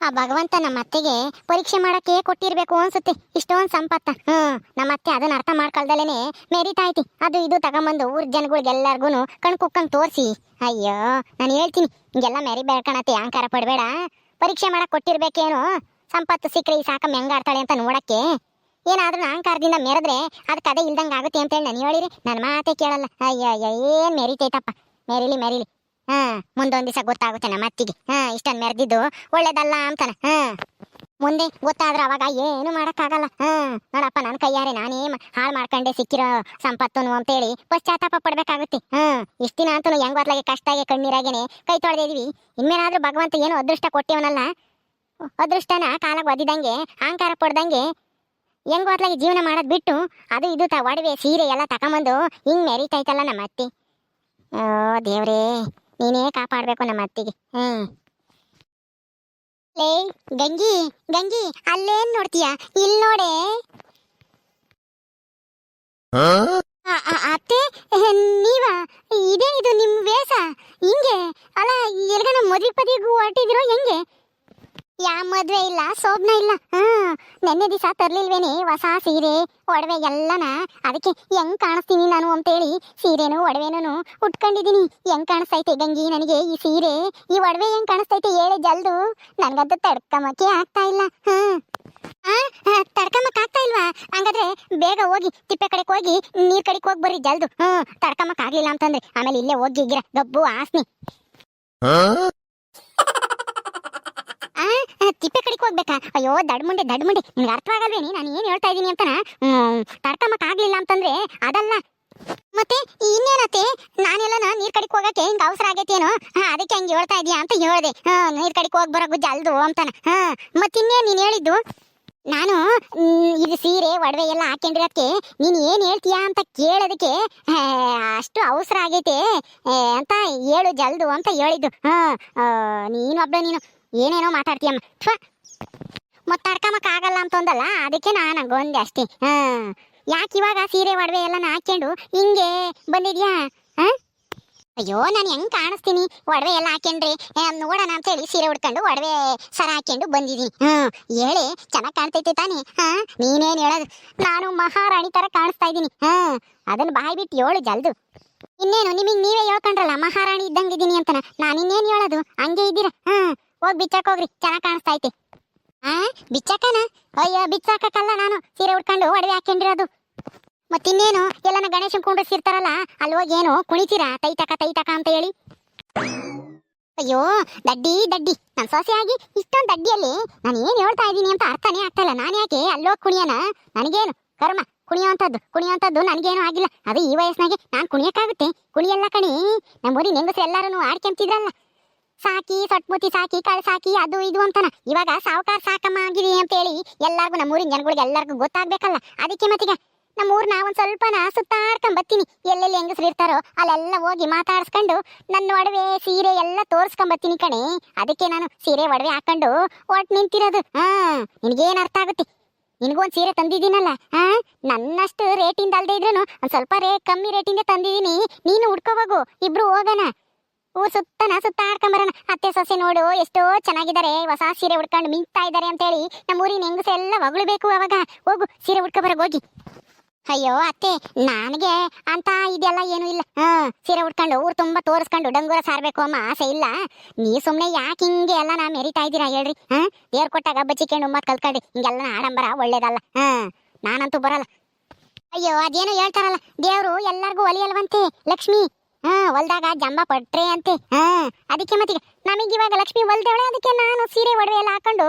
ಆ ಭಗವಂತ ನಮ್ಮ ಅತ್ತೆಗೆ ಪರೀಕ್ಷೆ ಮಾಡಕ್ಕೆ ಕೊಟ್ಟಿರ್ಬೇಕು ಅನ್ಸುತ್ತೆ. ಇಷ್ಟೊಂದು ಸಂಪತ್ತ. ಹ್ಮ್, ನಮ್ಮ ಅತ್ತೆ ಅದನ್ನ ಅರ್ಥ ಮಾಡ್ಕೊಳ್ದಲೇನೆ ಮೆರಿತಾ ಐತಿ. ಅದು ಇದು ತಗೊಂಬಂದು ಊರ್ ಜನಗಳಿಗೆಲ್ಲರಿಗೂ ಕಣ್ ಕುಕ್ಕಂಗ್ ತೋರಿಸಿ. ಅಯ್ಯೋ, ನಾನು ಹೇಳ್ತೀನಿ, ಹಿಂಗೆಲ್ಲ ಮೆರಿ ಬೇಡ್ಕಣತ್ತೆ ಅಹಂಕಾರ ಪಡಬೇಡ. ಪರೀಕ್ಷೆ ಮಾಡಕ್ ಕೊಟ್ಟಿರ್ಬೇಕೇನು, ಸಂಪತ್ತು ಸಿಕ್ಕರೆ ಈ ಸಾಕಮ್ಮ ಹೆಂಗಾಡ್ತಾಳೆ ಅಂತ ನೋಡಕ್ಕೆ. ಏನಾದ್ರೂ ಅಹಂಕಾರದಿಂದ ಮೆರೆದ್ರೆ ಅದು ಕದೆ ಇಲ್ದಂಗೆ ಆಗುತ್ತೆ ಅಂತೇಳಿ ನಾನು ಹೇಳಿರಿ. ನನ್ನ ಮಾತೇ ಕೇಳಲ್ಲ. ಅಯ್ಯೋ ಅಯ್ಯ ಏನ್ ಮೆರಿತೈತಪ್ಪ. ಮೆರಿಲಿ ಮೆರಿಲಿ. ಹಾ ಮುಂದೊಂದ್ ದಿವಸ ಗೊತ್ತಾಗುತ್ತೆ ನಮ್ಮ ಅತ್ತಿಗೆ. ಹಾ ಇಷ್ಟನ್ ಮೆರೆದಿದ್ದು ಒಳ್ಳೇದಲ್ಲ ಅಂತಾನೆ. ಹಾ ಮುಂದೆ ಗೊತ್ತಾದ್ರೆ ಅವಾಗ ಏನು ಮಾಡಕ್ಕಾಗಲ್ಲ. ಹಾ ನೋಡಪ್ಪ ನನ್ನ ಕೈಯಾರೆ ನಾನೇ ಹಾಳು ಮಾಡ್ಕೊಂಡೆ ಸಿಕ್ಕಿರೋ ಸಂಪತ್ತುನು ಅಂತೇಳಿ ಪಶ್ಚಾತ್ತಾಪ ಪಡ್ಬೇಕಾಗುತ್ತೆ. ಹಾ ಇಷ್ಟ ದಿನ ಅಂತೂ ಹೆಂಗ್ ಕಷ್ಟ ಕಷ್ಟಾಗೆ ಕಣ್ಣೀರಾಗೇನೆ ಕೈ ತೊಳೆದಿದ್ವಿ ಇನ್ಮೇನಾದ್ರೂ ಭಗವಂತ ಏನು ಅದೃಷ್ಟ ಕೊಟ್ಟಿವನಲ್ಲ? ಅದೃಷ್ಟನ ಕಾಲಾಗ ಒದಿದಂಗೆ ಅಹಂಕಾರ ಪಡ್ದಂಗೆ ಹೆಂಗ್ ಹೊತ್ಲಾಗೆ ಜೀವನ ಮಾಡೋದ್ ಬಿಟ್ಟು ಅದು ಇದು ತ, ಒಡವೆ ಸೀರೆ ಎಲ್ಲ ತಕೊಂಬಂದು ಹಿಂಗ್ ಮೆರಿತೈತಲ್ಲ ನಮ್ಮ ಅತ್ತಿ. ಓ, ದೇವ್ರೇ. ನೀನೇ ಕಾಪಾಡಬೇಕು ನಮ್ಮ ಅತ್ತಿಗೆ. ಹ್ಮ್. ಲೇ ಗಂಗಿ ಗಂಗಿ ಅಲ್ಲೇನ್ ನೋಡ್ತೀಯ? ಇಲ್ ನೋಡೆ ಆ- ಆ- ಅತ್ತೆ ಎಹ್, ನೀವ ಇದೇ ಇದು ನಿಮ್ ವೇಷ ಹಿಂಗೆ ಅಲ್ಲ ಎಲ್ಗನ ಮದ್ವಿ ಪದಿಗೂ ಹೊರಟಿದಿರೋ ಹೆಂಗೆ ಯಾ ಮದ್ವೆ ಇಲ್ಲ ಸೋಬ್ನ ಇಲ್ಲ ಹಾ ನೆನ್ನೆ ದಿವಸ ತರ್ಲಿಲ್ವೇನೆ ಹೊಸ ಸೀರೆ ಒಡವೆ ಎಲ್ಲನ? ಅದಕ್ಕೆ ಹೆಂಗ್ ಕಾಣಿಸ್ತೀನಿ ನಾನು ಅಂತೇಳಿ ಸೀರೆನು ಒಡವೆನೂ ಉಟ್ಕೊಂಡಿದೀನಿ ಹೆಂಗ್ ಕಾಣಿಸ್ತೈತೆ ಗಂಗಿ ನನಗೆ ಈ ಸೀರೆ? ಈ ಒಡವೆ ಹೆಂಗ್ ಕಾಣಿಸ್ತೈತೆ ಹೇಳಿ ಜಲ್ದು. ನನ್ಗಂತೂ ತಡ್ಕಮಕ್ಕೆ ಆಗ್ತಾ ಇಲ್ಲ. ಆ, ತಡ್ಕಮಕ್ ಆಗ್ತಾ ಇಲ್ವಾ? ಹಂಗಾದ್ರೆ ಬೇಗ ಹೋಗಿ ತಿಪ್ಪೆ ಕಡೆಗೆ ಹೋಗಿ ನೀರ್ ಕಡೆಗೆ ಹೋಗಿ ಬರ್ರಿ ಜಲ್ದು. ಹ್ಮ್ ತಡ್ಕಮಕ್ ಆಗ್ಲಿಲ್ಲ ಅಂತಂದ್ರೆ ಆಮೇಲೆ ಇಲ್ಲೇ ಹೋಗಿ ಗಿರ ಗಬ್ಬು ಆಸ್ನಿ ತಿಪ್ಪೆ ಕಡಿಕ್ ಹೋಗ್ಬೇಕಾ? ಅಯ್ಯೋ ದಡ್ ಮುಂಡೆ ದಡ್ ಮುಂಡೆ. ನಿನ್ಗೆ ಅರ್ಥವಾಗಲ್ವೇನಿ ನಾನು ಏನ್ ಹೇಳ್ತಾ ಇದೀನಿ ಅಂತನ? ಆಗ್ಲಿಲ್ಲ ಅಂತಂದ್ರೆ ಅದಲ್ಲ. ಮತ್ತೆ ಇನ್ನೇನತ್ತೆ? ನಾನೆಲ್ಲನ ನೀರ್ ಕಡೆಗೆ ಹೋಗಕ್ಕೆ ಹಿಂಗ ಅವಸರ ಆಗೈತೇನೋ? ಅದಕ್ಕೆ ಹಂಗೆ ಹೇಳ್ತಾ ಇದೀಯಾ ಅಂತ ಹೇಳ್ದೆ. ನೀರ್ ಕಡೆಗೆ ಹೋಗಿ ಬರೋಕು ಜಲ್ದು ಅಂತಾನ. ಹಾ ಮತ್ತಿನ್ನೇನ್ ನೀನ್ ಹೇಳಿದ್ದು? ನಾನು ಇದು ಸೀರೆ ಒಡವೆ ಎಲ್ಲ ಹಾಕೊಂಡಿರೋದಕ್ಕೆ ನೀನು ಏನು ಹೇಳ್ತೀಯಾ ಅಂತ ಕೇಳೋದಕ್ಕೆ ಆ, ಅಷ್ಟು ಅವಸರ ಆಗೈತೆ ಅಂತ ಹೇಳು ಜಲ್ದು ಅಂತ ಹೇಳಿದ್ದು. ಹಾ ನೀನು ಒಬ್ಬಳು ನೀನು. ಏನೇನೋ ಮಾತಾಡ್ತೀಯಮ್ಮ. ಥ್ವ. ಮತ್ತೆ ತಡ್ಕಮಕ್ ಆಗಲ್ಲ ಅಂತಂದಲ್ಲ, ಅದಕ್ಕೆ ನಾನು ಹಂಗೊಂದೆ ಅಷ್ಟೇ. ಹಾ. ಯಾಕೆ ಇವಾಗ ಸೀರೆ ಒಡವೆ ಎಲ್ಲ ಹಾಕ್ಕೊಂಡು ಹಿಂಗೆ ಬಂದಿದ್ಯಾ? ಹಾ? ಅಯ್ಯೋ, ನಾನು ಹೆಂಗ್ ಕಾಣಿಸ್ತೀನಿ? ಒಡವೆ ಎಲ್ಲ ಹಾಕ್ಯಂಡ್ರಿ ನೋಡೋಣ ಅಂತ ಹೇಳಿ ಸೀರೆ ಉಡ್ಕೊಂಡು ಒಡವೆ ಸರ ಹಾಕ್ಕೊಂಡು ಬಂದಿದ್ದೀನಿ. ಹ್ಮ್ ಹೇಳಿ, ಚೆನ್ನಾಗಿ ಕಾಣ್ತೈತಿ ತಾನೇ? ಹಾ? ನೀನೇನ್ ಹೇಳೋದು? ನಾನು ಮಹಾರಾಣಿ ತರ ಕಾಣಿಸ್ತಾ ಇದ್ದೀನಿ. ಹಾ. ಅದನ್ನ ಬಾಯ್ ಬಿಟ್ಟು ಹೇಳು ಜಲ್ದು. ಇನ್ನೇನು, ನಿಮಗೆ ನೀವೇ ಹೇಳ್ಕೊಂಡ್ರಲ್ಲ, ಮಹಾರಾಣಿ ಇದ್ದಂಗಿದ್ದೀನಿ ಅಂತನ. ನಾನು ಇನ್ನೇನು ಹೇಳೋದು? ಹಂಗೆ ಇದ್ದೀರಾ? ಹಾ. ಹೋಗಿ ಬಿಚ್ಚಾಕ್ ಹೋಗ್ರಿ. ಚೆನ್ನಾಗಿ ಕಾಣಿಸ್ತಾ ಐತಿ. ಆ, ಬಿಚ್ಚಾಕನ? ಅಯ್ಯೋ ಬಿಚ್ಚಾಕಲ್ಲ ನಾನು. ಸೀರೆ ಉಟ್ಕೊಂಡು ಒಡವೆ ಹಾಕೊಂಡಿರೋದು. ಮತ್ತಿನ್ನೇನು? ಎಲ್ಲನ ಗಣೇಶನ್ ಕುಂಡ್ರಿಸಿರ್ತಾರಲ್ಲ, ಅಲ್ಲಿ ಹೋಗಿ ಏನು ಕುಣಿತೀರಾ? ತೈತಕ ತೈತಕ ಅಂತ ಹೇಳಿ. ಅಯ್ಯೋ, ದಡ್ಡಿ ದಡ್ಡಿ. ನನ್ನ ಸೊಸೆಯಾಗಿ ಇಷ್ಟೊಂದು ದಡ್ಡಿಯಲ್ಲಿ ನಾನು ಏನು ಹೇಳ್ತಾ ಇದೀನಿ ಅಂತ ಅರ್ಥನೇ ಆಗ್ತಾ ಇಲ್ಲ ನಾನು ಯಾಕೆ ಅಲ್ಲೋಗಿ ಕುಣಿಯೋಣ ನನಗೇನು? ಕರ್ಮ. ಕುಣಿಯೋಂಥದ್ದು ಕುಣಿಯುವಂಥದ್ದು ನನಗೇನು ಆಗಿಲ್ಲ. ಅದು ಈ ವಯಸ್ಸಿನಾಗೆ ನಾನು ಕುಣಿಯಕ್ಕಾಗುತ್ತೆ. ಕುಣಿಯಲ್ಲ ಕಣಿ. ನಮ್ಮ ಊರಿನ ಹೆಂಗಸರು ಎಲ್ಲರೂ ಆಡ್ಕೊಂತಿದ್ರಲ್ಲ ಸಾಕಿ ಸೊಟ್ಮುತಿ ಸಾಕಿ, ಕಳ್ ಸಾಕಿ, ಅದು ಇದು ಅಂತಾನ. ಇವಾಗ ಸಾವುಕಾರ ಸಾಕಮ್ಮ ಆಗಿದೆ ಅಂತೇಳಿ ಎಲ್ಲಾರ್ಗು ನಮ್ಮ ಊರಿನ ಜನಗಳಿಗೆ ಎಲ್ಲರಿಗೂ ಗೊತ್ತಾಗ್ಬೇಕಲ್ಲ. ಅದಕ್ಕೆ ಮತ್ತೀಗ ನಮ್ಮ ಊರ್ನ ಒಂದ್ ಸ್ವಲ್ಪನ ಸುತ್ತಾಡ್ಕೊಂಡ್ ಬರ್ತೀನಿ ಎಲ್ಲೆಲ್ಲಿ ಹೆಂಗಸ್ರು ಇರ್ತಾರೋ ಅಲ್ಲೆಲ್ಲ ಹೋಗಿ ಮಾತಾಡ್ಸ್ಕೊಂಡು ನನ್ನ ಒಡವೆ, ಸೀರೆ ಎಲ್ಲ ತೋರ್ಸ್ಕೊಂಡ್ ಬರ್ತೀನಿ ಕಣೆ. ಅದಕ್ಕೆ ನಾನು ಸೀರೆ, ಒಡವೆ ಹಾಕೊಂಡು ಒಟ್ಟು ನಿಂತಿರೋದು. ಹಾ, ನಿನ್ಗೇನ್ ಅರ್ಥ ಆಗುತ್ತೆ? ನಿನಗೊಂದು ಸೀರೆ ತಂದಿದ್ದೀನಲ್ಲ, ಹಾ? ನನ್ನಷ್ಟು ರೇಟಿಂದ ಅಲ್ದೇ ಇದ್ರೂ ಸ್ವಲ್ಪ ರೇ ಕಮ್ಮಿ ರೇಟಿಂದ ತಂದಿದ್ದೀನಿ. ನೀನು ಉಡ್ಕೋ ಹೋಗು, ಇಬ್ರು ಹೋಗೋಣ. ಊರ್ ಸುತ್ತನ ಸುತ್ತಾಡ್ಕೊಂಬರೋಣ. ಅತ್ತೆ, ಸೊಸೆ ನೋಡು, ಎಷ್ಟೋ ಚೆನ್ನಾಗಿದ್ದಾರೆ. ಹೊಸ ಸೀರೆ ಉಡ್ಕೊಂಡು ಮಿಂಗ್ತಾ ಇದ್ದಾರೆ ಅಂತೇಳಿ ನಮ್ಮ ಊರಿನ ಹೆಂಗಸ ಎಲ್ಲ ಹೊಗಳಬೇಕು ಅವಾಗ. ಹೋಗು, ಸೀರೆ ಉಡ್ಕೊಬರಗ್ ಹೋಗಿ. ಅಯ್ಯೋ, ಅತ್ತೆ, ನನಗೆ ಅಂತ ಇದೆಲ್ಲ ಏನು ಇಲ್ಲ. ಹಾ, ಸೀರೆ ಉಟ್ಕೊಂಡು ಊರು ತುಂಬಾ ತೋರಿಸ್ಕೊಂಡು ಡಂಗೂರ ಸಾರ್ಬೇಕು ಅಮ್ಮ, ಆಸೆ ಇಲ್ಲ. ನೀ ಸುಮ್ನೆ ಯಾಕೆ ಹಿಂಗೆ ಎಲ್ಲ ನಾ ಮೆರಿತಾ ಇದ್ದೀರಾ ಹೇಳ್ರಿ. ಹಾ, ದೇವ್ರ ಕೊಟ್ಟಾಗ ಬಚ್ಚಿಕೊಂಡು ಮತ್ ಕಲ್ತ್ಕೊಳ್ಳಿ ಹಿಂಗೆಲ್ಲ ಆಡಂಬರ ಒಳ್ಳೇದಲ್ಲ. ಹಾ, ನಾನಂತೂ ಬರಲ್ಲ. ಅಯ್ಯೋ, ಅದೇನೋ ಹೇಳ್ತಾರಲ್ಲ, ದೇವ್ರು ಎಲ್ಲಾರ್ಗೂ ಒಲಿಯಲ್ವಂತೆ, ಲಕ್ಷ್ಮಿ. ಹಾ ಹೊಲ್ದಾಗ ಜಂಬ ಪಟ್ರೆ ಅಂತೆ. ಹಾ ಅದಕ್ಕೆ ಮತ್ತೀಗ ನಮಗೆ ಇವಾಗ ಲಕ್ಷ್ಮಿ ಹೊಲ್ದವಳೆ, ಅದಕ್ಕೆ ನಾನು ಸೀರೆ, ಒಡವೆ ಎಲ್ಲ ಹಾಕೊಂಡು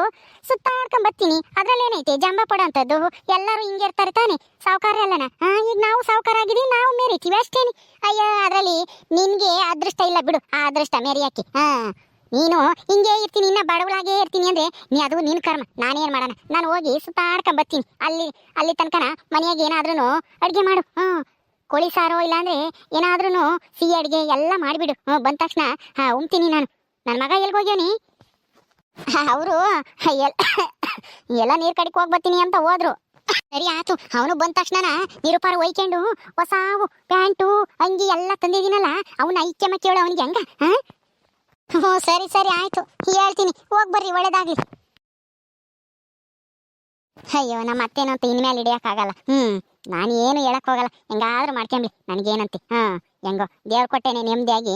ಸುತ್ತಾಡ್ಕೊಂಡ್ ಬರ್ತೀನಿ ಅದ್ರಲ್ಲಿ ಏನೈತೆ ಜಂಬ ಪಡೋಂಥದ್ದು, ಎಲ್ಲರೂ ಹಿಂಗೆ ಇರ್ತಾರೆ ತಾನೆ, ಸಾವುಕಾರ ಅಲ್ಲನ? ಹಾ, ಈಗ ನಾವು ಸಾವುಕಾರ ಆಗಿದೀವಿ ನಾವು ಮೇರಿತೀವಿ ಅಷ್ಟೇನೆ. ಅಯ್ಯೋ, ಅದ್ರಲ್ಲಿ ನಿನ್ಗೆ ಅದೃಷ್ಟ ಇಲ್ಲ ಬಿಡು, ಆ ಅದೃಷ್ಟ ಮೇರಿಯಾಕೆ. ಹಾ, ನೀನು ಹಿಂಗೆ ಇರ್ತೀನಿ, ಇನ್ನ ಬಡವಳಾಗೇ ಇರ್ತೀನಿ ಅಂದ್ರೆ ನೀ ಅದು ನಿನ್ ಕರ್ಮ ನಾನೇನ್ ಮಾಡೋಣ? ನಾನು ಹೋಗಿ ಸುತ್ತಾಡ್ಕೊಂಡ್ ಬರ್ತೀನಿ ಅಲ್ಲಿ ಅಲ್ಲಿ ತನಕನ ಮನೆಯಾಗ ಏನಾದ್ರೂ ಅಡ್ಗೆ ಮಾಡು. ಹ್ಮ್ ಕೋಳಿ ಸಾರೋ ಇಲ್ಲಾಂದ್ರೆ ಏನಾದ್ರೂ ಸಿಹಿ ಅಡುಗೆ ಎಲ್ಲ ಮಾಡಿಬಿಡು. ಬಂದ ತಕ್ಷಣ, ಹಾ, ಉಮ್ತೀನಿ ನಾನು. ನನ್ನ ಮಗ ಎಲ್ಗೆ ಹೋಗ್ಯಾನಿ ಅವರು ಎಲ್ಲ ನೀರು ಕಡೆಗೆ ಹೋಗಿ ಬರ್ತೀನಿ ಅಂತ ಹೋದ್ರು. ಸರಿ ಆಯ್ತು ಅವನು ಬಂದ ತಕ್ಷಣ ನಿರುಪಾರ ಒಯ್ಕೊಂಡು ಹೊಸಾವು, ಪ್ಯಾಂಟು, ಅಂಗಿ ಎಲ್ಲ ತಂದಿದ್ದೀನಲ್ಲ, ಅವನ ಐಕ್ಯ ಮಕ್ಕಳು ಅವನಿಗೆ, ಹಂಗ ಹ್ಞೂ ಸರಿ ಸರಿ, ಆಯ್ತು. ಹೇಳ್ತೀನಿ, ಹೋಗಿ ಬರ್ರಿ, ಒಳ್ಳೇದಾಗ್ಲಿ. ಅಯ್ಯೋ, ನಮ್ಮ ಅತ್ತೇನು ಅಂತ ಇನ್ಮೇಲೆ ಹಿಡಿಯೋಕ್ಕಾಗಲ್ಲ. ಹ್ಮ್, ನಾನು ಏನು ಹೇಳಕ್ ಹೋಗಲ್ಲ. ಹೆಂಗಾದ್ರೂ ಮಾಡ್ಕೊಂಬಿ ನನಗೇನಂತೆ? ಹಾ, ಹೆಂಗೋ, ದೇವ್ರು ಕೊಟ್ಟೇನೆ ನೆಮ್ಮದಿಯಾಗಿ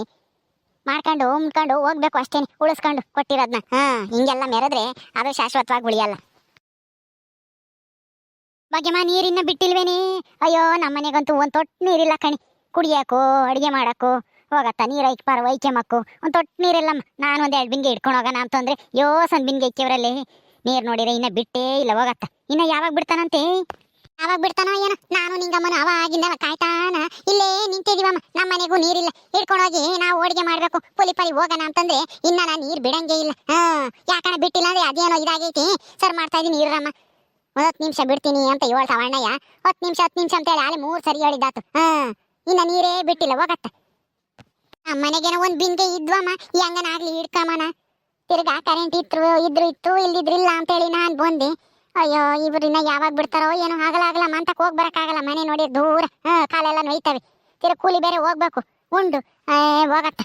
ಮಾಡ್ಕೊಂಡು ಉಮ್ಕೊಂಡು ಹೋಗ್ಬೇಕು ಅಷ್ಟೇನೆ ಉಳಿಸ್ಕೊಂಡು ಕೊಟ್ಟಿರೋದ್ನ. ಹಾ, ಹಿಂಗೆಲ್ಲ ಮೆರೆದ್ರೆ ಅದು ಶಾಶ್ವತವಾಗಿ ಉಳಿಯಲ್ಲ. ಭಾಗ್ಯಮ್ಮ, ನೀರಿನ್ನ ಬಿಟ್ಟಿಲ್ವೇನೆ? ಅಯ್ಯೋ ನಮ್ಮನೆಗಂತೂ ಒಂದ್ ತೊಟ್ಟು ನೀರಿಲ್ಲ ಕಣಿ. ಕುಡಿಯಾಕೋ ಅಡಿಗೆ ಮಾಡಕ್ಕೋ, ಹೋಗತ್ತ ನೀರ್ ಐಕ್ ಪಾರ ಒಯ್ಕೆಮಕ್ಕು ಒಂದ್ ತೊಟ್ಟು ನೀರಿಲ್ಲಮ್ಮ. ನಾನು ಒಂದ್ ಎರಡು ಬಿಂಗೆ ಇಟ್ಕೊಂಡು ಹೋಗೋಣ ಅಂತಂದ್ರೆ ಯೋ ಸಂದ್ ಬಿಂಗೆ ಇಕ್ಕಿವ್ರಲ್ಲಿ. ನೀರ್ ನೋಡಿದ್ರೆ ಇನ್ನ ಬಿಟ್ಟೇ ಇಲ್ಲ, ಹೋಗತ್ತ. ಇನ್ನ ಯಾವಾಗ ಬಿಡ್ತಾನಂತೆ? ಯಾವಾಗ ಬಿಡ್ತಾನೋ ಏನ? ನಾನು ನಿಂಗಮ್ಮನ ಅವಾಗಿಂದ ಕಾಯ್ತಾನ. ಇಲ್ಲೇ ನಿಂತಿದೀವಮ್ಮ, ನಮ್ಮ ಮನೆಗೂ ನೀರಿಲ್ಲ. ಹಿಡ್ಕೊಂಡೋಗಿ ನಾವು ಹೋಳಿಗೆ ಮಾಡ್ಬೇಕು. ಪುಲಿ ಪಲಿ ಹೋಗೋಣ ಅಂತಂದ್ರೆ ಇನ್ನ ನಾನು ನೀರ್ ಬಿಡಂಗೆ ಇಲ್ಲ. ಹಾ, ಯಾಕಣ್ಣ ಬಿಟ್ಟಿಲ್ಲ ಅಂದ್ರೆ ಅದೇನೋ ಇದಾಗೈತಿ? ಸರ್ ಮಾಡ್ತಾ ಇದೀನಿ ನೀರಮ್ಮ ಒಂದ್ ಹತ್ತು ನಿಮಿಷ ಬಿಡ್ತೀನಿ ಅಂತ ಹೇಳ್ತಾವ ಅಣ್ಣಯ್ಯ ಹತ್ತು ನಿಮಿಷ ಹತ್ತು ನಿಮಿಷ ಅಂತ ಹೇಳಿ ಅಲ್ಲಿ ಮೂರು ಸರಿ ಹೇಳಿದ್ದಾತು. ಹಾ, ಇನ್ನ ನೀರೇ ಬಿಟ್ಟಿಲ್ಲ, ಹೋಗತ್ತ. ಮನೆಗೇನೋ ಒಂದ್ ಬಿಂದೆ ಇದ್ವಮ್ಮ. ಹೆಂಗನಾಗ್ಲಿ ಹಿಡ್ಕಮ್ಮನ. ತಿರ್ಗಾ ಕರೆಂಟ್ ಇತ್ತು ಇದ್ರು ಇತ್ತು, ಇಲ್ದಿದ್ರಿಲ್ಲ ಅಂತೇಳಿ ನಾನು ಬಂದೆ. ಅಯ್ಯೋ, ಇವ್ರನ್ನ ಯಾವಾಗ ಬಿಡ್ತಾರೋ ಏನೋ ಆಗಲ್ಲ ಆಗಲ್ಲ ಮಂತಕ್ ಹೋಗ್ ಆಗಲ್ಲ ಮನೆ ನೋಡಿ ದೂರ, ಹಾ, ಕಾಲೆಲ್ಲ ನೋಯ್ತವೆ. ತಿರು ಕೂಲಿ ಬೇರೆ ಹೋಗ್ಬೇಕು. ಉಂಡು. ಹೋಗತ್ತ.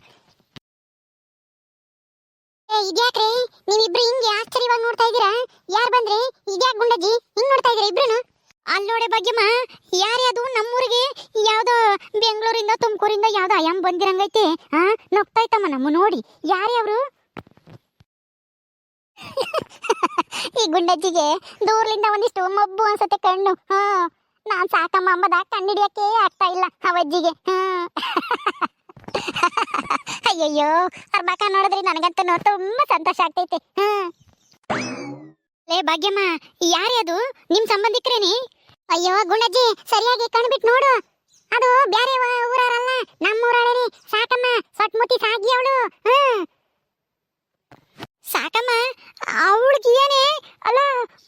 ಇದ್ಯಾಕ್ರಿ? ನೀವಿಬ್ರು ಹಿಂಗೆ ಆಶ್ಚರ್ಯವಾಗಿ ನೋಡ್ತಾ ಇದ್ದೀರಾ? ಯಾರ್ ಬಂದ್ರಿ? ಇದ್ಯಾಕ್ ಗುಂಡಜ್ಜಿ? ಹಿಂಗ್ ನೋಡ್ತಾ ಇದ್ದೀರಾ ಇಬ್ರುನು? ಅಲ್ಲಿ ನೋಡಿ ಬಗ್ಗೆಮ್ಮ ಯಾರೇ ಅದು? ನಮ್ಮೂರಿಗೆ ಯಾವ್ದೋ ಬೆಂಗಳೂರಿಂದ, ತುಮಕೂರಿಂದ ಯಾವುದೋ ಅಯ್ಯಂ ಬಂದಿರಂಗೈತೆ. ಹಾ ನಗ್ತೈತಮ್ಮ ನಮ್ಮ ನೋಡಿ. ಯಾರ್ಯಾವ್ರು ಈ ಗುಂಡಜ್ಜಿಗೆ ದೂರ್ಲಿಂದ ಒಂದಿಷ್ಟು ಮಬ್ಬು ಅನ್ಸತ್ತೆ ಕಣ್ಣು. ಹಾ, ನಾನ್ ಸಾಕಮ್ಮ ಅಂಬದ ಕಣ್ಣಿಡಿಯಕ್ಕೆ ಆಗ್ತಾ ಇಲ್ಲ ಅವಜ್ಜಿಗೆ. ಅಯ್ಯಯ್ಯೋ ಅವ್ರ ಮಕ ನೋಡಿದ್ರೆ ನನಗಂತೂ ತುಂಬಾ ಸಂತೋಷ ಆಗ್ತೈತೆ. ಹ್ಮ್ ಲೇ ಭಾಗ್ಯಮ್ಮ ಅದು? ನಿಮ್ ಸಂಬಂಧಿಕರೇನಿ? ಅಯ್ಯೋ, ಗುಂಡಜ್ಜಿ, ಸರಿಯಾಗಿ ಕಣ್ಬಿಟ್ ನೋಡು. ಅದು ಬ್ಯಾರೆ ಊರಲ್ಲ ನಮ್ಮ ನಮ್ಮೂರಳೇನಿ. ಸಾಕಮ್ಮ ಸಟ್ಮುತಿ ಸಾಗಿ ಅವಳು. ಹ್ಮ್ ಸಾಕಮ್ಮ ಅವಳಿಗೆ ಏನೇ? ಅಲ್ಲ,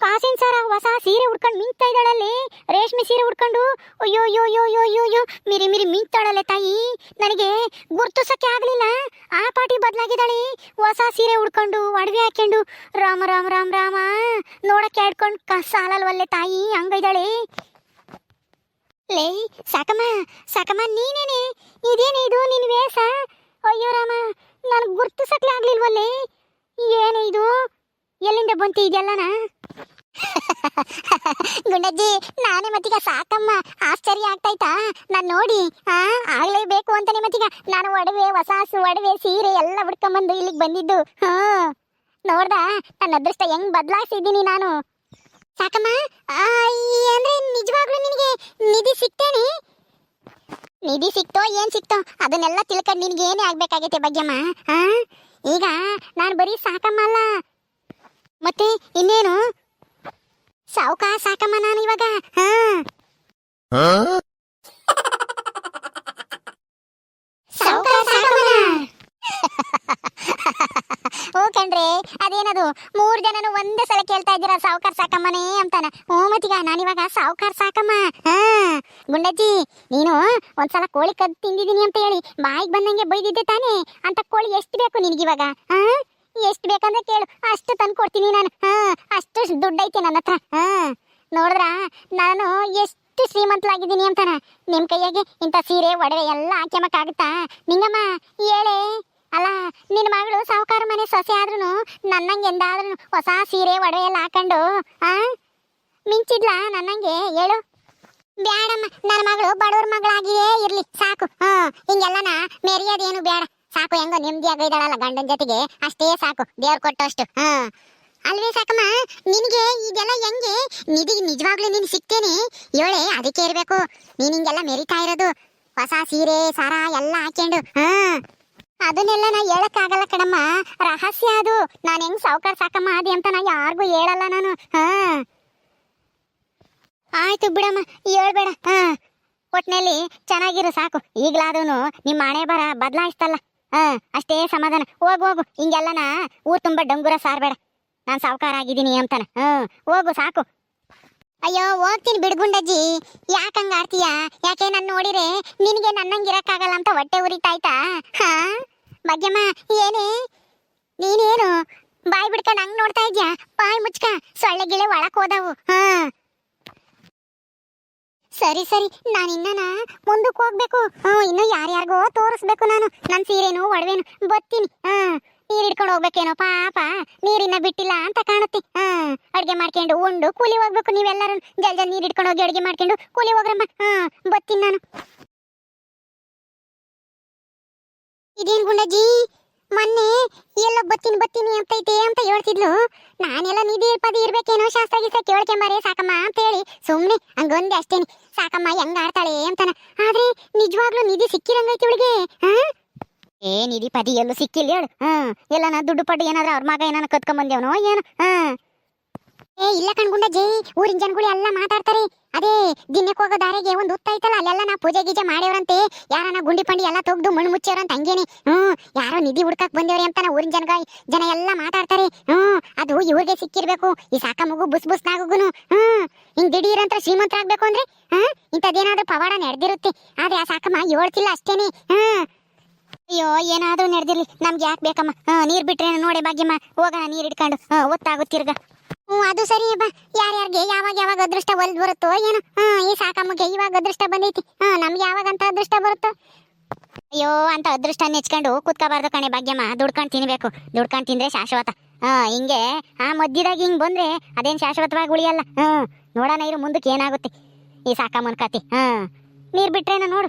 ಕಾಸಿನ ಸರ ಹೊಸ ಸೀರೆ ಉಡ್ಕೊಂಡು ಮಿಂಚ್ತಾ ಇದ್ದಾಳಲ್ಲಿ? ರೇಷ್ಮೆ ಸೀರೆ ಉಡ್ಕೊಂಡು? ಅಯ್ಯೋ ಯೋ ಯೋ ಅಯ್ಯೋ ಯೋ ಅಯ್ಯೋ, ಮಿರಿ ಮಿರಿ ಮಿಂಚ್ತಾಳಲ್ಲೇ ತಾಯಿ? ನನಗೆ ಗುರ್ತಿಸೋಕೆ ಆಗಲಿಲ್ಲ. ಆ ಪಾಟಿ ಬದಲಾಗಿದ್ದಾಳೆ. ಹೊಸ ಸೀರೆ ಉಡ್ಕೊಂಡು, ಒಡವೆ ಹಾಕೊಂಡು ರಾಮ ರಾಮ ರಾಮ ರಾಮ, ನೋಡಕ್ಕೆ ಆಡ್ಕೊಂಡು ಸಾಲಲ್ವಲ್ಲೆ ತಾಯಿ, ಹಂಗಿದ್ದಾಳೆ. ಲೇ, ಸಾಕಮ್ಮ ಸಾಕಮ್ಮ, ನೀನೇನೆ? ಇದೇನೇ ಇದು ನಿನ್ನ ವೇಷ? ಅಯ್ಯೋ, ರಾಮ, ನನಗೆ ಗುರ್ತಿಸಕ್ಲೆ ಆಗಲಿಲ್ವಲ್ಲೇ? ಏನೇ ಇದು? ಎಲ್ಲಿಂದ ಬಂತು ಇದೆಲ್ಲನ? ಗುಂಡಜ್ಜಿ, ನಾನೇ ಮತ್ತೀಗ ಸಾಕಮ್ಮ. ಆಶ್ಚರ್ಯ ಆಗ್ತಾಯ್ತಾ? ನಾನು ನೋಡಿ, ಆ, ಆಗ್ಲೇಬೇಕು ಅಂತಾನೆ ಮತ್ತೀಗ ನಾನು ಒಡವೆ, ಹೊಸಾಸು, ಒಡವೆ, ಸೀರೆ ಎಲ್ಲ ಹುಡ್ಕೊಂಬಂದು ಇಲ್ಲಿಗೆ ಬಂದಿದ್ದು. ಹಾ. ನೋಡ್ದ, ನನ್ನ ಅದೃಷ್ಟ ಹೆಂಗ್ ಬದಲಾಯಿಸಿದ್ದೀನಿ ನಾನು. ಸಾಕಮ್ಮ ಅಂದ್ರೆ ನಿಜವಾಗ್ಲೂ ನಿನಗೆ ನಿಧಿ ಸಿಗ್ತೇನೆ ನಿಧಿ ಸಿಕ್ತೋ, ಏನ್ ಸಿಕ್ತೋ, ಅದನ್ನೆಲ್ಲ ತಿಳ್ಕೊಂಡು ನಿನ್ಗೆ ಏನೇ ಆಗ್ಬೇಕಾಗೈತೆ ಭಾಗ್ಯಮ್ಮ, ಆ? ಈಗ, ನಾನು ಬರೀ ಸಾಕಮ್ಮ ಅಲ್ಲ. ಮತ್ತೆ ಇನ್ನೇನು? ಸಾವುಕ ಸಾಕಮ್ಮ ನಾನು ಇವಾಗ. ಓ ಕಣ್ರೆ ಅದೇನದು? ಮೂರ್ ಜನನು ಒಂದೇ ಸಲ ಕೇಳ್ತಾ ಇದ್ದೀರಾ ಸಾವುಕಾರ್ ಸಾಕಮ್ಮನೇ ಅಂತಾನ. ಓ ಮತ್ತೀಗ ನಾನಿವಾಗ ಸಾವುಕಾರ್ ಸಾಕಮ್ಮ. ಹಾ. ಗುಂಡಜ್ಜಿ ನೀನು ಒಂದ್ಸಲ ಕೋಳಿ ಕದ್ದು ತಿಂದಿದ್ದೀನಿ ಅಂತ ಹೇಳಿ ಬಾಯಿಗೆ ಬಂದಂಗೆ ಬೈದಿದ್ದೆ ತಾನೇ? ಅಂತ ಕೋಳಿ ಎಷ್ಟು ಬೇಕು ನಿನಗಿವಾಗ? ಹಾ? ಎಷ್ಟು ಬೇಕಂದ್ರೆ ಕೇಳು. ಅಷ್ಟು ತಂದು ಕೊಡ್ತೀನಿ ನಾನು. ಹಾ, ಅಷ್ಟು ದುಡ್ಡೈತೆ ನನ್ನ ಹತ್ರ. ಹಾ, ನೋಡಿದ್ರ? ನಾನು ಎಷ್ಟು ಶ್ರೀಮಂತಲಾಗಿದ್ದೀನಿ ಅಂತಾನ? ನಿಮ್ಮ ಕೈಯಾಗೆ ಇಂಥ ಸೀರೆ, ಒಡವೆ ಎಲ್ಲ ಹಾಕ್ಯಮಕ್ಕಾಗುತ್ತಾ ನಿಂಗಮ್ಮ, ಹೇಳೇ. ಅಲ್ಲ ನಿನ್ನ ಮಗಳು ಸಾವುಕಾರ ಮನೆ ಸೊಸೆ ಆದ್ರೂ ನನ್ನಂಗೆ ಎಂದಾದ್ರೂ ಹೊಸ ಸೀರೆ, ಒಡವೆ ಎಲ್ಲ ಹಾಕೊಂಡು, ಆ? ಮಿಂಚಿದ್ಲಾ ನನ್ನಂಗೆ? ಹೇಳು. ಬ್ಯಾಡಮ್ಮ ನನ್ನ ಮಗಳು ಬಡವ್ರ ಮಗಳಾಗಿಯೇ ಇರ್ಲಿ. ಸಾಕು. ಹಾ, ಹಿಂಗೆಲ್ಲನ ಮೆರೆಯೋದೇನು ಬೇಡ ಸಾಕು, ಹೆಂಗೋ ನೆಮ್ಮದಿಯಾಗಿ ಗಂಡನ ಜೊತೆಗೆ. ಅಷ್ಟೇ ಸಾಕು, ದೇವ್ರು ಕೊಟ್ಟಷ್ಟು. ಹಾ. ಅಲ್ವೇ ಸಾಕಮ್ಮ, ನಿನಗೆ ಇದೆಲ್ಲ ಹೆಂಗೆ? ನಿಧಿ, ನಿಜವಾಗ್ಲೂ ನೀನು ಸಿಗ್ತೇನೆ ಏಳೆ, ಅದಕ್ಕೆ ಇರಬೇಕು. ನೀನ್ ಹಿಂಗೆಲ್ಲ ಮೆರಿತಾ ಇರೋದು. ಹೊಸ ಸೀರೆ, ಸರ ಎಲ್ಲ ಹಾಕೊಂಡು ಹಾ. ಅದನ್ನೆಲ್ಲ ನಾ ಹೇಳಕ್ಕಾಗಲ್ಲ ಕಣಮ್ಮ. ರಹಸ್ಯ ಅದು. ನಾನು ಹೆಂಗ್ ಸಾವುಕಾರ ಸಾಕಮ್ಮ, ಅದಿ ಅಂತ ನಾ ಯಾರಿಗೂ ಹೇಳಲ್ಲ ನಾನು. ಹಾ. ಆಯ್ತು ಬಿಡಮ್ಮ, ಹೇಳ್ಬೇಡ. ಹಾ. ಒಟ್ನಲ್ಲಿ ಚೆನ್ನಾಗಿರು, ಸಾಕು. ಈಗಲಾದ್ರೂ ನಿಮ್ಮ ಹಣೆ ಬರ ಬದಲಾಯಿಸ್ತಲ್ಲ. ಹಾ, ಅಷ್ಟೇ ಸಮಾಧಾನ. ಹೋಗು ಹೋಗು. ಹಿಂಗೆಲ್ಲನ ಊರು ತುಂಬ ಡಂಗುರ ಸಾರ್ಬೇಡ. ನಾನು ಸಾವುಕಾರ ಆಗಿದ್ದೀನಿ ಅಂತಾನೆ. ಹ್ಮ್ ಹೋಗು, ಸಾಕು. ಅಯ್ಯೋ, ಹೋಗ್ತೀನಿ ಬಿಡ್ಗುಂಡಜ್ಜಿ ಯಾಕಂಗ ಆಡ್ತೀಯ? ಯಾಕೆ ನಾನು ನೋಡಿರೆ ನಿನಗೆ ನನ್ನಂಗೆ ಇರಕ್ಕಾಗಲ್ಲ ಅಂತ ಹೊಟ್ಟೆ ಉರಿತಾಯ್ತಾ ಹಾ, ಭಾಗ್ಯಮ್ಮ, ಏನೇ? ನೀನೇನು? ಬಾಯಿ ಬಿಡ್ಕೊಂಡು ನಂಗೆ ನೋಡ್ತಾ ಇದ್ಯಾ? ಬಾಯಿ ಮುಚ್ಕ. ಸೊಳ್ಳೆ ಗಿಳೆ ಒಳಕ್ ಹೋದವು. ಹಾ. ಸರಿ ಸರಿ. ನಾನು ಇನ್ನನ ಮುಂದಕ್ಕೆ ಹೋಗ್ಬೇಕು. ಹ್ಞೂ ಇನ್ನು ಯಾರ್ಯಾರಿಗೋ ತೋರಿಸ್ಬೇಕು ನಾನು. ನನ್ನ ಸೀರೆನು, ಒಡವೆನು. ಬತ್ತೀನಿ ಹಾ ನೀರು ಹಿಡ್ಕೊಂಡು ಹೋಗ್ಬೇಕೇನೋ ಪಾಪ. ನೀರಿನ ಬಿಟ್ಟಿಲ್ಲ ಅಂತ ಕಾಣುತ್ತೆ. ಹಾ ಅಡ್ಗೆ ಮಾಡ್ಕೊಂಡು ಉಂಡು, ಕೂಲಿ ಹೋಗ್ಬೇಕು ನೀವೆಲ್ಲರೂ. ಜಲ್ ಜಲ್ ನೀರು ಹಿಡ್ಕೊಂಡು ಹೋಗಿ ಅಡ್ಗೆ ಮಾಡ್ಕೊಂಡು ಕೂಲಿ ಹೋಗ್ರಮ್ಮ. ಹಾ ಬತ್ತೀನಿ ನಾನು. ಇದೇನ್ ಗುಂಡಜ್ಜಿ? ಮೊನ್ನೆ ಎಲ್ಲ ಬತ್ತೀನಿ ಅಂತ ಐತೆ ಅಂತ ಹೇಳ್ತಿದ್ಲು. ನಾನೆಲ್ಲ ನಿಧಿ ಪದಿ ಇರ್ಬೇಕೇನೋ ಶಾಸ್ತ್ರ ಗೀಸ್ತ್ರ ಕೇಳ್ಕೊಂಬಾರೆ ಸಾಕಮ್ಮ ಅಂತ ಹೇಳಿ ಸುಮ್ಮನೆ ಹಂಗೊಂದೆ ಅಷ್ಟೇನಿ. ಸಾಕಮ್ಮ ಹೆಂಗ್ ಆಡ್ತಾಳೆ ಅಂತಾನ. ಆದ್ರೆ ನಿಜವಾಗ್ಲೂ ನಿಧಿ ಸಿಕ್ಕಿರಂಗೈತಿ ಇವಳಿಗೆ ಹಾ ಏ, ನಿಧಿ ಪದಿ ಎಲ್ಲೂ ಸಿಕ್ಕಿಲ್ಲ ಹೇಳು. ಹಾ ಎಲ್ಲನ ದುಡ್ಡು ಪಡ್ಡು ಏನಾದ್ರ ಅವ್ರ ಮಗ ಏನಾನ ಕತ್ಕೊಂಡ್ ಬಂದೇವನೋ ಏನು ಹಾ ಏ, ಇಲ್ಲ ಕಣ್ಗುಂಡ ಜೈ ಊರಿನ ಜನಗಳು ಎಲ್ಲ ಮಾತಾಡ್ತಾರೆ. ಅದೇ ದಿನಕ್ಕೆ ಹೋಗೋ ದಾರಿಗೆ ಒಂದು ಉತ್ತ ಐತಲ್ಲ ಅಲ್ಲೆಲ್ಲ ನಾ ಪೂಜೆ ಗೀಜೆ ಮಾಡ್ಯವ್ರಂತೆ. ಯಾರನ ಗುಂಡಿ ಪಂಡಿ ಎಲ್ಲ ತೆಗ್ದು ಮಣ್ಣು ಮುಚ್ಚ್ಯವ್ರಂತ ಹಂಗೇನೆ. ಹ್ಮ್ ಯಾರೋ ನಿಧಿ ಹುಡ್ಕಕ್ ಬಂದೇವ್ರಿ ಅಂತ ಊರಿನ ಜನಗ ಜನ ಎಲ್ಲ ಮಾತಾಡ್ತಾರೆ. ಹ್ಮ್ ಅದು ಇವ್ರಿಗೆ ಸಿಕ್ಕಿರ್ಬೇಕು. ಈ ಸಾಕ ಮಗು ಬುಸ್ ಬುಸ್ ನಾಗುಗುನು. ಹ್ಮ್ ಹಿಂಗ್ ಶ್ರೀಮಂತ ಆಗ್ಬೇಕು ಅಂದ್ರೆ ಹ್ಮ್ ಇಂಥದ್ದೇನಾದ್ರೂ ಪವಾಡ ನಡೆದಿರುತ್ತೆ. ಆದ್ರೆ ಆ ಸಾಕಮ್ಮ ಹೇಳ್ತಿಲ್ಲ ಅಷ್ಟೇನೆ. ಹ್ಮ್ ಅಯ್ಯೋ, ಏನಾದ್ರೂ ನಡೆದಿರ್ಲಿ. ನಮ್ಗೆ ಯಾಕೆ ಬೇಕಮ್ಮ? ನೀರ್ ಬಿಟ್ರೆ ನೋಡೆ ಭಾಗ್ಯಮ್ಮ, ಹೋಗೋಣ ನೀರ್ ಇಟ್ಕೊಂಡು ಹಾಂ ಒತ್ತಾಗುತ್ತಿರ್ಗ ಹ್ಞೂ, ಅದು ಸರಿ, ಬಾ. ಯಾರ್ಯಾರಿಗೆ ಯಾವಾಗ ಯಾವಾಗ ಅದೃಷ್ಟ ಒಲ್ದ್ ಬರುತ್ತೋ ಏನು. ಹಾ ಈ ಸಾಕಮ್ಮಗೆ ಇವಾಗ ಅದೃಷ್ಟ ಬಂದೈತಿ. ಹಾ ನಮ್ಗೆ ಯಾವಾಗ ಅಂತ ಅದೃಷ್ಟ ಬರುತ್ತೋ. ಅಯ್ಯೋ, ಅಂತ ಅದೃಷ್ಟ ನೆಚ್ಕೊಂಡು ಕುತ್ಕೋಬಾರ್ದು ಕಣೆ ಭಾಗ್ಯಮ್ಮ. ದುಡ್ಕೊಂಡು ತಿನ್ಬೇಕು. ದುಡ್ಕೊಂಡು ತಿಂದ್ರೆ ಶಾಶ್ವತ. ಹಾ ಹಿಂಗೆ, ಆ ಮಧ್ಯದಾಗ ಹಿಂಗ್ ಬಂದ್ರೆ ಅದೇನ್ ಶಾಶ್ವತವಾಗಿ ಉಳಿಯಲ್ಲ. ಹ್ಮ್ ನೋಡೋಣ ಇರು, ಮುಂದಕ್ಕೆ ಏನಾಗುತ್ತೆ. ಈ ಸಾಕಮ್ಮನ ಕತಿ. ಹಾ ನೀರ್ ಬಿಟ್ರೇನ ನೋಡು.